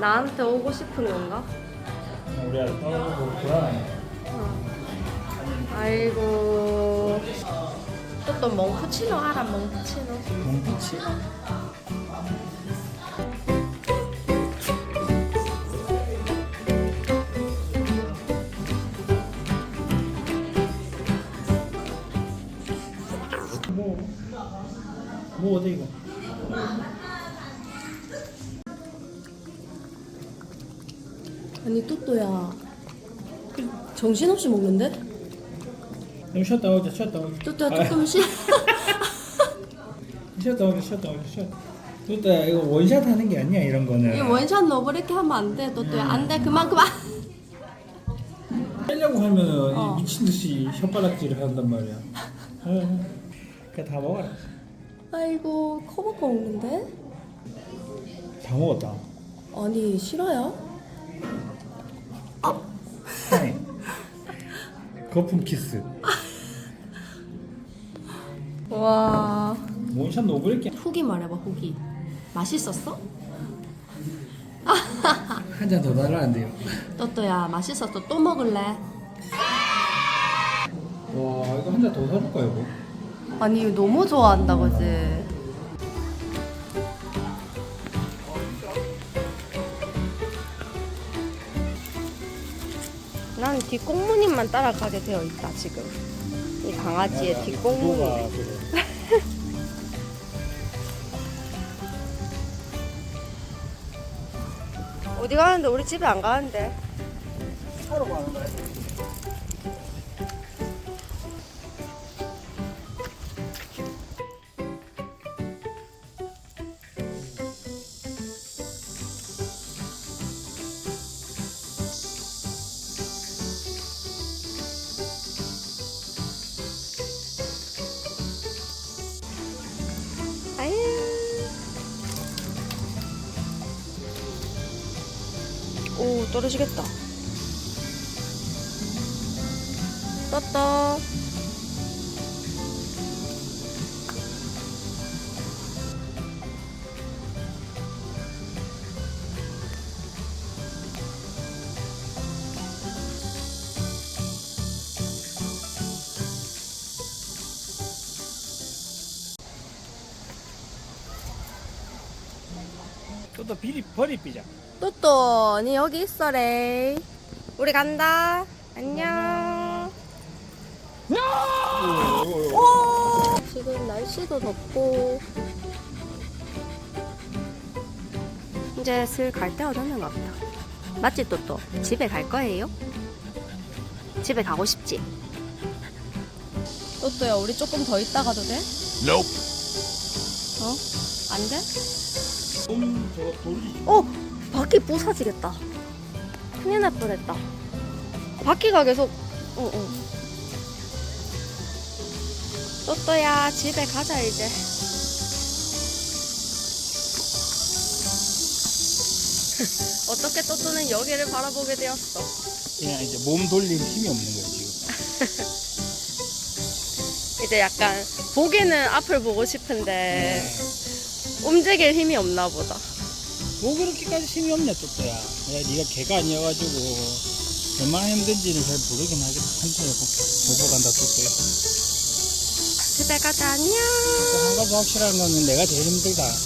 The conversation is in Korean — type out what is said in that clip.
나한테 오고 싶은 건가? 우리 아들 떠나고 불안해. 아이고. 또또 멍푸치노 알아, 멍푸치노. 몽피치? 뭐, 뭐 어디 이거? 아니, 또또야. 정신없이 먹는데? 좀 쉬었다 오자, 쉬었다 오자. 또또야 조금씩. 쉬었다 오자, 쉬었다 오자, 쉬었다. 또야 이거 원샷 하는 게 아니야 이런 거는. 이 원샷 이렇게 하면 안 돼, 또또야. 안 돼, 그만, 그만. 하려고 하면은 어. 이 미친 듯이 혓바닥질을 한단 말이야. 어, 그냥 다 먹어라. 아이고, 커버거 먹는데? 다 먹었다. 아니, 싫어요? 거품 키스. 와. 원샷 노브레이크 후기 말해봐, 후기. 맛있었어? 한 잔 더 달라는데요. 또또야, 맛있었어. 또 먹을래? 와 이거 한 잔 더 사줄까 이거? 아니, 너무 좋아한다, 그지? 난 뒷꽁무님만 따라가게 되어 있다, 지금. 이 강아지의 뒷꽁무니. 구도가 그래. 어디 가는데? 우리 집에 안 가는데. 차로 가는 거야. 오, 떨어지겠다. 떴다. 또또 비리 버리 삐자. 또또, 언니 여기 있어래. 우리 간다. 안녕. 오, 지금 날씨도 덥고 이제 슬 갈 때가 됐는가 보다. 맞지 또또? 집에 갈 거예요? 집에 가고 싶지? 또또야 우리 조금 더 있다 가도 돼? Nope. 어? 안 돼? 어! 바퀴 부서지겠다. 큰일 날 뻔했다. 바퀴가 계속, 응, 응. 또또야, 집에 가자, 이제. 어떻게 또또는 여기를 바라보게 되었어? 그냥 이제 몸 돌릴 힘이 없는 거야 지금. 이제 약간, 보기는 앞을 보고 싶은데, 움직일 힘이 없나 보다. 뭐 그렇게까지 힘이 없냐 또또야. 야 네가 개가 아니어가지고 얼마나 힘든지는 잘 모르긴 하겠다. 천천히 보고 간다 또또야. 집에 가자, 안녕. 또한 가지 확실한 거는 내가 제일 힘들다.